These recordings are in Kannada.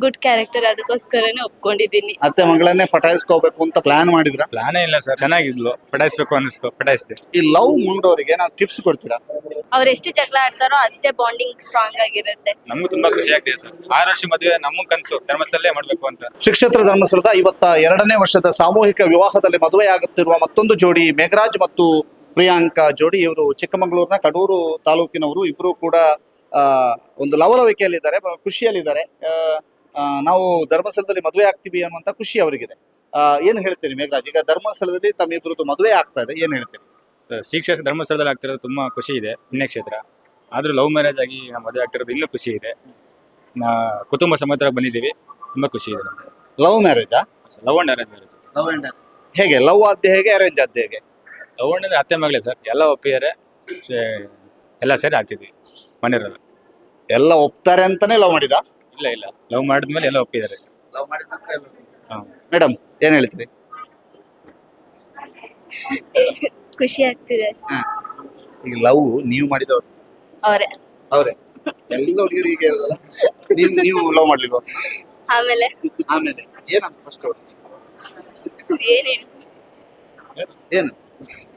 ಗುಡ್ ಕ್ಯಾರೆಕ್ಟರ್ ಅದಕ್ಕೋಸ್ಕರನೇ ಒಪ್ಕೊಂಡಿದ್ದೀನಿ. ಅತ್ತೆ ಮಗಳನ್ನೇ ಪಟಾಯಿಸ್ಕೋಬೇಕು ಅಂತ ಪ್ಲಾನ್ ಮಾಡಿದ್ರ? ಪ್ಲಾನೇ ಇಲ್ಲ ಸರ್ ಚೆನ್ನಾಗಿದ್ಲು. ಪಟಾಯಿಸ್ಬೇಕು ಅನಿಸ್ತು ಪಟಾಯಿಸ್ದೆ. ಈ ಲವ್ ಮುಂಡೋರಿಗೆ ನಾವು ಟಿಪ್ಸ್ ಕೊಡ್ತೀರಾ? ಅವ್ರು ಎಷ್ಟು ಜಗಳ ಆಡ್ತಾರೋ ಅಷ್ಟೇ ಬಾಂಡಿಂಗ್ ಸ್ಟ್ರಾಂಗ್ ಆಗಿರುತ್ತೆ. ನಮಗೂ ತುಂಬಾ ಖುಷಿ ಆಗ್ತಿದೆ ಸರ್ ಆರು ವರ್ಷ ಮದುವೆ ನಮ್ಮ ಕನಸು ಧರ್ಮಸ್ಥಳಲ್ಲೇ ಮಾಡ್ಬೇಕು ಅಂತ. ಶಿಕ್ಷತ್ರ ಧರ್ಮಸ್ಥಳದ ಇವತ್ತ ಎರಡನೇ ವರ್ಷದ ಸಾಮೂಹಿಕ ವಿವಾಹದಲ್ಲಿ ಮದುವೆಯಾಗುತ್ತಿರುವ ಮತ್ತೊಂದು ಜೋಡಿ ಮೇಘರಾಜ್ ಮತ್ತು ಪ್ರಿಯಾಂಕಾ ಜೋಡಿ ಇವರು ಚಿಕ್ಕಮಗಳೂರಿನ ಕಡೂರು ತಾಲೂಕಿನವರು ಇಬ್ಬರು ಕೂಡ ಆ, ಒಂದು ಲವಲವಿಕೆಯಲ್ಲಿದ್ದಾರೆ ಬ- ಖುಷಿಯಲ್ಲಿದ್ದಾರೆ. ಆ, ನಾವು ಧರ್ಮಸ್ಥಳದಲ್ಲಿ ಮದುವೆ ಆಗ್ತೀವಿ ಅನ್ನುವಂತ ಖುಷಿ ಅವರಿಗಿದೆ. ಏನು ಏನ್ ಹೇಳ್ತೀರಿ ಮೇಘರಾಜ್? ಈಗ ಧರ್ಮಸ್ಥಳದಲ್ಲಿ ತಮ್ಮಿಬ್ಬರದ್ದು ಮದುವೆ ಆಗ್ತಾ ಇದೆ ಏನು ಹೇಳ್ತೀರಿ? ಶಿಕ್ಷಕ ಧರ್ಮಸ್ಥಳದಲ್ಲಿ ಆಗ್ತಿರೋದು ತುಂಬಾ ಖುಷಿ ಇದೆ ಪುಣ್ಯಕ್ಷೇತ್ರ ಆದ್ರೂ ಲವ್ ಮ್ಯಾರೇಜ್ ಆಗಿ ನಾವು ಮದುವೆ ಆಗ್ತಿರೋದು ಇನ್ನೂ ಖುಷಿ ಇದೆ. ನಾ ಕುಟುಂಬ ಸಮೇತ ಬಂದಿದ್ದೀವಿ ತುಂಬಾ ಖುಷಿ ಇದೆ ನಮ್ಗೆ. Love ಮ್ಯಾರೇಜಾ? Love and arrange marriage. Love and ಹೇಗೆ ಲವ್ ಆದ್ದೆ ಹೇಗೆ ಅರೇಂಜ್ ಆದ್ದೆ ಹೇಗೆ? ಲವ್ ಅಂಡ್ ಅಂದ್ರೆ ಅತ್ತೆ ಮಗಳೇ ಸರ್ ಎಲ್ಲ ಒಪ್ಪಿದ್ದಾರೆ ಎಲ್ಲ ಸೇರಿ ಆಗ್ತಿದ್ವಿ ಮನೆಯವರೆಲ್ಲ. ಎಲ್ಲ ಒಪ್ತಾರೆ ಅಂತಾನೆ ಲವ್ ಮಾಡಿದ? ಇಲ್ಲ ಇಲ್ಲ. ಲವ್ ಮಾಡಿದ್ಮೇಲೆ ಎಲ್ಲ ಒಪ್ಪಿದ್ದಾರೆ ಲವ್ ಮಾಡಿದ ಹಾ. ಮೇಡಮ್ ಏನ್ ಹೇಳ್ತೀರಿ? ಖುಷಿ ಆಗ್ತಿದೆ. ಈಗ ಲವ್ ನೀವು ಮಾಡಿದವ್ರು. ಅವರೇ. ಅವ್ರೆ. ಎಲ್ಲ ಹುಡುಗಿರು ಈಗ ಹೇಳದಲ್ಲ. ನೀವು ನೀವು ಲವ್ ಮಾಡ್ಲಿಲ್ವಾ? ಆಮೇಲೆ. ಆಮೇಲೆ. ಏನಂತ ಫಸ್ಟ್ ಏನ್ ಹೇಳಿ? ಏನು?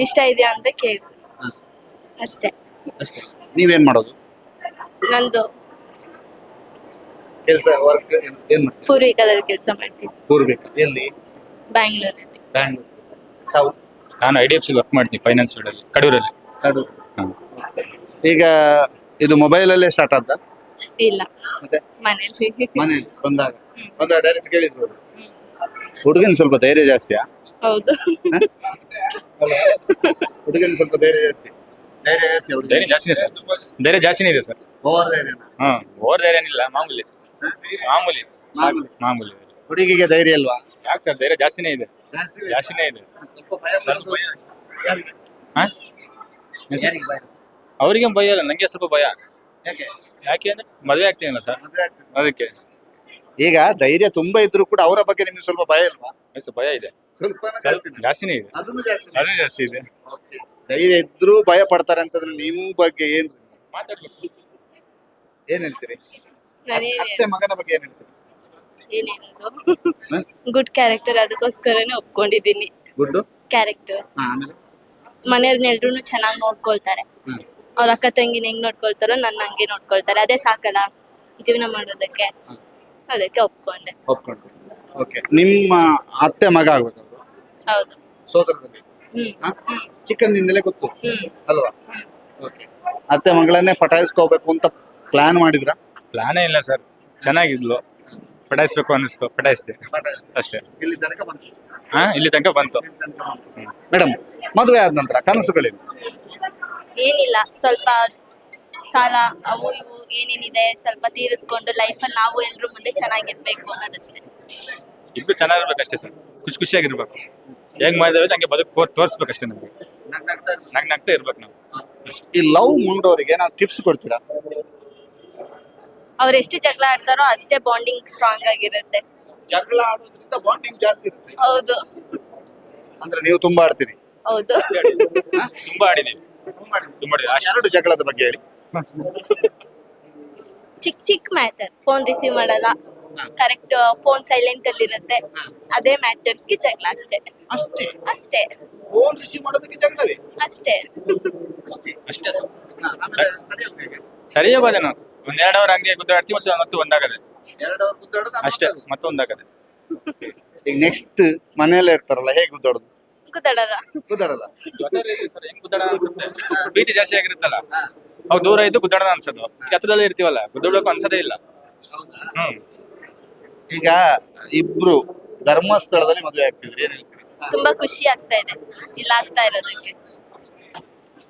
ಇಷ್ಟ ಇದೆಯಾ ಅಂತ ಕೇಳಿ. ಹಾ. ಅಷ್ಟೇ. ಅಷ್ಟೇ. ನೀವೇನ್ ಮಾಡೋದು? ನಂದು. ಕೆಲಸ ವರ್ಕ್ ಏನ್ ಮಾಡ್ತೀವಿ ಪೂರ್ವಿಕದಲ್ಲಿ ಕೆಲಸ ಮಾಡ್ತೀನಿ ಕೂರ್ಬೇಕು ಎಲ್ಲಿ? ಬ್ಯಾಂಗ್ಳೂರಲ್ಲಿ. ಬ್ಯಾಂಗ್ಳೂರ್ ತಾವು? ನಾನು I D F C work ಮಾಡ್ತೀನಿ ಫೈನಾನ್ಸ್ ಫೀಲ್ಡಲ್ಲಿ ಕಡೂರಲ್ಲಿ. ಕಡೂರು. ಹಾಂ. ಈಗ ಇದು ಮೊಬೈಲ್ ಅಲ್ಲೇ ಸ್ಟಾರ್ಟ್ ಆದ ಇಲ್ಲ. ಮತ್ತೆ? ಮನೇಲಿ. ಮನೇಲಿ ಬಂದಾಗ? ಬಂದಾಗ ಡೈರೆಕ್ಟ್ ಕೇಳಿದ್ರು ಹುಡುಗನ ಹುಡುಗನ್ ಸ್ವಲ್ಪ ಧೈರ್ಯ ಜಾಸ್ತಿಯಾ? ಹೌದು. ಹುಡುಗನ ಸ್ವಲ್ಪ ಧೈರ್ಯ ಜಾಸ್ತಿ. ಧೈರ್ಯ ಜಾಸ್ತಿ ಹುಡುಗ ಧೈರ್ಯ ಜಾಸ್ತಿನೇ ಸರ್. ಧೈರ್ಯ ಜಾಸ್ತಿನೇ ಇದೆ ಸರ್. ಓವರ್ ಧೈರ್ಯ ಹಾಂ ಓವರ್ ಧೈರ್ಯ ಏನಿಲ್ಲ ಮಾಮೂಲಿ. ಮಾಮೂಲಿ. ಮಾಮೂಲಿ. ಮಾಮೂಲಿ. ಹುಡುಗಿಗೆ ಧೈರ್ಯ ಅಲ್ವಾ? ಯಾಕೆ ಸರ್? ಧೈರ್ಯ ಜಾಸ್ತಿನೇ ಇದೆ. ಜಾಸ್ತಿನೇ ಇದೆ. ಸ್ವಲ್ಪ ಭಯ ಬರೋದು ಭಯ. ಯಾರಿಗೆ? ಹಾಂ? ಯಾರಿಗೆ ಭಯ? ಅವರಿಗೆ ಭಯ ಇಲ್ಲ. ನಂಗೆ ಸ್ವಲ್ಪ ಭಯ. ಯಾಕೆ? ಯಾಕೆ ಅಂದ್ರೆ ಮದುವೆ ಆಗ್ತೀನಲ್ಲ ಸರ್. ಮದ್ವೆ ಆಗ್ತಿದೆ. ಅದಕ್ಕೆ. ಈಗ ಧೈರ್ಯ ತುಂಬಾ ಇದ್ರು ಕೂಡ ಅವರ ಬಗ್ಗೆ ನಿಮ್ಗೆ ಸ್ವಲ್ಪ ಭಯ ಇಲ್ವಾ ಸ್ವಲ್ಪ ಭಯ ಇದೆ. ಸ್ವಲ್ಪ ಜಾಸ್ತಿನೇ ಇದೆ. ಅದನ್ನು ಜಾಸ್ತಿ ಅದು ಜಾಸ್ತಿ ಇದೆ. ಧೈರ್ಯ ಇದ್ರು ಭಯ ಪಡ್ತಾರೆ ಅಂತಂದ್ರೆ ನಿಮ್ ಬಗ್ಗೆ ಏನ್ ಮಾತಾಡ್ಬೇಕು. ಏನ್ ಹೇಳ್ತೀರಿ? ಅತ್ತೆ ಮಗನ ಬಗ್ಗೆ ಏನ್ ಹೇಳ್ತೀರಿ? ಗುಡ್ ಕ್ಯಾರೆಕ್ಟರ್ ಅದಕ್ಕೋಸ್ಕರನೇ ಒಪ್ಕೊಂಡಿದ್ದೀನಿ. ಗುಡ್ಡು ಕ್ಯಾರೆಕ್ಟರ್ ಹಾ ಆಮೇಲೆ? ಮನೆಯವ್ರನ್ನೆಲ್ರು ಚೆನ್ನಾಗಿ ನೋಡ್ಕೊಳ್ತಾರೆ. ಹ್ಮ್. ಅವ್ರ ಅಕ್ಕ ತಂಗಿನ ಹೆಂಗ್ ನೋಡ್ಕೊಳ್ತಾರೋ ನನ್ನ ಹಂಗೆ ನೋಡ್ಕೊಳ್ತಾರೆ. ಅದೇ ಸಾಕಲ್ಲ? ಜೀವನ ಮಾಡೋದಕ್ಕೆ. ಅದಕ್ಕೆ ಒಪ್ಕೊಂಡೆ. ಒಪ್ಕೊಂಡು ಓಕೆ ನಿಮ್ಮ ಅತ್ತೆ ಮಗ ಆಗ್ಬೇಕು ಹೌದು. ಸೋದರದಲ್ಲಿ? ಹ್ಮ್. ಹಾ? ಹ್ಮ್. ಚಿಕ್ಕಂದಿಂದಲೇ ಗೊತ್ತು? ಹ್ಮ್. ಅಲ್ವಾ? ಓಕೆ ಅತ್ತೆ ಮಗಳನ್ನೇ ಪಟಾಯಿಸ್ಕೋಬೇಕು ಅಂತ ಪ್ಲಾನ್ ಮಾಡಿದ್ರ? ಪ್ಲಾನೇ ಇಲ್ಲ ಸರ್. ಚೆನ್ನಾಗಿದ್ಲು. ಪಟಾಯಿಸ್ಬೇಕು ಅನಿಸ್ತು ಪಟಾಯಿಸ್ದೆ ಅಷ್ಟೇ. ಇಲ್ಲಿ ತನಕ ಬಂತು. ಹಾ ಇಲ್ಲಿ ತನಕ ಬಂತು. ಮೇಡಮ್ ಮದುವೆ ಆದ ನಂತರ ಕನಸುಗಳೇನು ಏನಿಲ್ಲ. ಸ್ವಲ್ಪ ಸಾಲ ಅವು ಇವು ಏನೇನಿದೆ ಸ್ವಲ್ಪ ತೀರಿಸ್ಕೊಂಡು ಲೈಫಲ್ಲಿ ನಾವು ಎಲ್ರು ಮುಂದೆ ಚೆನ್ನಾಗಿರ್ಬೇಕು ಅನ್ನೋದಷ್ಟೇ. ಇಬ್ರು ಚೆನ್ನಾಗಿರ್ಬೇಕಷ್ಟೇ ಸರ್. ಖುಷಿ ಖುಷಿಯಾಗಿರ್ಬೇಕು. ಹೆಂಗ್ ಮಾಡಿದ್ರೆ ನಂಗೆ ಬದುಕು ತೋರಿಸ್ಬೇಕು ಅಷ್ಟೇ ನಂಗೆ ನಗ್ ನಗ್ತಾ ಇರ್ಬೇಕು ನಾವು. ಈ ಲವ್ ಮುಂಡೋರಿಗೆ ನಾವು ಟಿಪ್ಸ್ ಕೊಡ್ತೀರಾ? ಅವ್ರು ಎಷ್ಟು ಜಗಳ ಆಡ್ತಾರೋ ಅಷ್ಟೇ ಬಾಂಡಿಂಗ್ ಸ್ಟ್ರಾಂಗ್ ಆಗಿರುತ್ತೆ. ಜಗಳ ಆಡೋದ್ರಿಂದ ಬಾಂಡಿಂಗ್ ಜಾಸ್ತಿ ಇರುತ್ತೆ. ಹೌದು. ಅಂದ್ರೆ ನೀವು ತುಂಬಾ ಆಡ್ತೀರಿ. ಹೌದು. ತುಂಬಾ ಆಡಿದೀವಿ ತುಂಬಾ ಆಡಿದೀವಿ ಅಷ್ಟೇ ಎರಡು ಜಗಳದ ಬಗ್ಗೆ ಹೇಳಿ. ಚಿಕ್ಕ ಚಿಕ್ಕ ಮ್ಯಾಟರ್ ಫೋನ್ ರಿಸೀವ್ ಮಾಡಲ್ಲ. ಕರೆಕ್ಟ್ ಫೋನ್ ಸೈಲೆಂಟ್ ಅಲ್ಲಿ ಇರುತ್ತೆ. ಅದೇ ಮ್ಯಾಟರ್ಸ್ಗೆ ಜಗಳ ಅಷ್ಟೇ. ಅಷ್ಟೇ? ಅಷ್ಟೇ. ಫೋನ್ ರಿಸೀವ್ ಮಾಡೋದಕ್ಕೆ ಜಗಳವೇ? ಅಷ್ಟೇ. ಅಷ್ಟೇ. ಅಷ್ಟೇ ಸರ್. ಆಮೇಲೆ? ಸರಿ. ಒಂದ್ ಎರಡು ಅವರ್ ಹಂಗೆ ಗುದ್ದಾಡ್ತಿ ಮತ್ತೆ ಮತ್ತೆ ಒಂದಾಗದೆ. ಎರಡು ಅವ್ರು ಗುದ್ದಾಡೋದು ಅಷ್ಟೇ ಮಾತಾಡೋದು. ಮತ್ತೆ ಒಂದಾಗದೆ. ಈಗ ನೆಕ್ಸ್ಟ್ ಮನೆಯಲ್ಲೇ ಇರ್ತಾರಲ್ಲ ಹೇಗೆ ಗುದ್ದಾಡೋದು? ಗುದ್ದಾಡಲ್ಲ ಸರ್ ಹೆಂಗ್ ಅನ್ಸುತ್ತೆ? ಪ್ರೀತಿ ಜಾಸ್ತಿ ಆಗಿರುತ್ತಲ್ಲ? ಅವ್ ದೂರ ಇದ್ದು ಗುದ್ದಾಡೋಣ ಅನ್ಸೋದು. ಈಗ ಹತ್ರದಲ್ಲೇ ಇರ್ತೀವಲ್ಲ ಗುದ್ದಾಡೋಕು ಅನ್ಸೋದೇ ಇಲ್ಲ. ಹ್ಮ್. ಈಗ ಇಬ್ರು ಧರ್ಮಸ್ಥಳದಲ್ಲಿ ಮದುವೆ ಆಗ್ತಿದ್ರಿ ಏನ್ ಹೇಳ್ತೀರಿ? ತುಂಬಾ ಖುಷಿ ಆಗ್ತಾ ಇದೆ ಇಲ್ಲ ಆಗ್ತಾ ಇರೋದಕ್ಕೆ.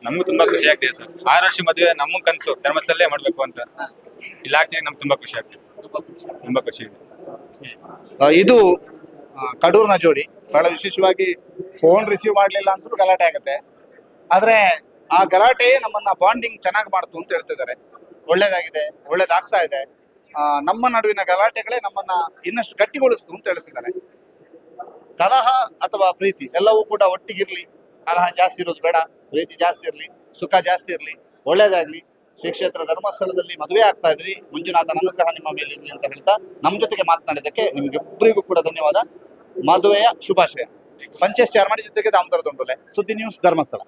ನಮಗೂ ತುಂಬಾ ಖುಷಿ ಆಗ್ತಿದೆ ಸರ್. ಆರು ವರ್ಷ ಮದುವೆ ನಮ್ಮ ಕನ್ಸು ಧರ್ಮಸ್ಥಳಲ್ಲೇ ಮಾಡ್ಬೇಕು ಅಂತ. ಇಲ್ಲಿ ಆಗ್ತಿದೆ ನಮ್ಗೆ ತುಂಬಾ ಖುಷಿ ಆಗ್ತಿದೆ. ತುಂಬಾ ಖುಷಿ ಇದೆ. ಇದು ಆ, ಕಡೂರ್ನ ಜೋಡಿ. ಬಹಳ ವಿಶೇಷವಾಗಿ ಫೋನ್ ರಿಸೀವ್ ಮಾಡ್ಲಿಲ್ಲ ಅಂತ ಗಲಾಟೆ ಆಗುತ್ತೆ. ಆದ್ರೆ ಆ ಗಲಾಟೆ ನಮ್ಮನ್ನ ಬಾಂಡಿಂಗ್ ಚೆನ್ನಾಗಿ ಮಾಡ್ತು ಅಂತ ಹೇಳ್ತಿದ್ದಾರೆ ಒಳ್ಳೇದಾಗಿದೆ ಒಳ್ಳೇದಾಗ್ತಾ ಇದೆ. ಆ, ನಮ್ಮ ನಡುವಿನ ಗಲಾಟೆಗಳೇ ನಮ್ಮನ್ನ ಇನ್ನಷ್ಟು ಗಟ್ಟಿಗೊಳಿಸ್ತು ಅಂತ ಹೇಳ್ತಿದ್ದಾರೆ. ಕಲಹ ಅಥವಾ ಪ್ರೀತಿ ಎಲ್ಲವೂ ಕೂಡ ಒಟ್ಟಿಗಿರ್ಲಿ. ಕಲಹ ಜಾಸ್ತಿ ಇರೋದು ಬೇಡ. ಪ್ರೀತಿ ಜಾಸ್ತಿ ಇರಲಿ, ಸುಖ ಜಾಸ್ತಿ ಇರಲಿ, ಒಳ್ಳೇದಾಗ್ಲಿ. ಶ್ರೀ ಕ್ಷೇತ್ರ ಧರ್ಮಸ್ಥಳದಲ್ಲಿ ಮದುವೆ ಆಗ್ತಾ ಇದ್ರಿ, ಮಂಜುನಾಥನ ಅನುಗ್ರಹ ನಿಮ್ಮ ಮೇಲೆ ಇರಲಿ ಅಂತ ಹೇಳ್ತಾ ನಮ್ಮ ಜೊತೆಗೆ ಮಾತನಾಡಿದ್ದಕ್ಕೆ ನಿಮಗೆಬ್ಬರಿಗೂ ಕೂಡ ಧನ್ಯವಾದ. ಮದುವೆಯ ಶುಭಾಶಯ. ಪಂಚೇಶ್ ಚಾರ್ಮಾಡಿ ಜೊತೆಗೆ ದಾಮೋದರ ದೊಂಡೊಲೆ. ಸುದ್ದಿ news Dharmasthala.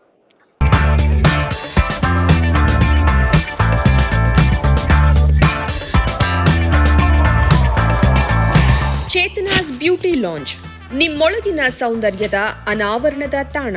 Chetanas beauty lounge ನಿಮ್ಮೊಳಗಿನ ಸೌಂದರ್ಯದ ಅನಾವರಣದ ತಾಣ.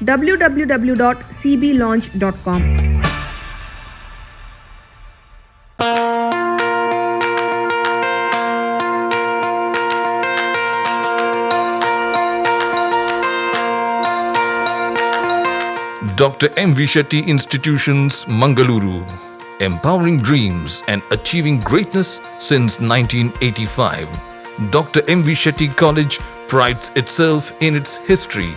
www.cblaunch.com Dr. M. V. Shetty Institutions, Mangaluru. Empowering dreams and achieving greatness since 1985. Dr. M. V. Shetty College prides itself in its history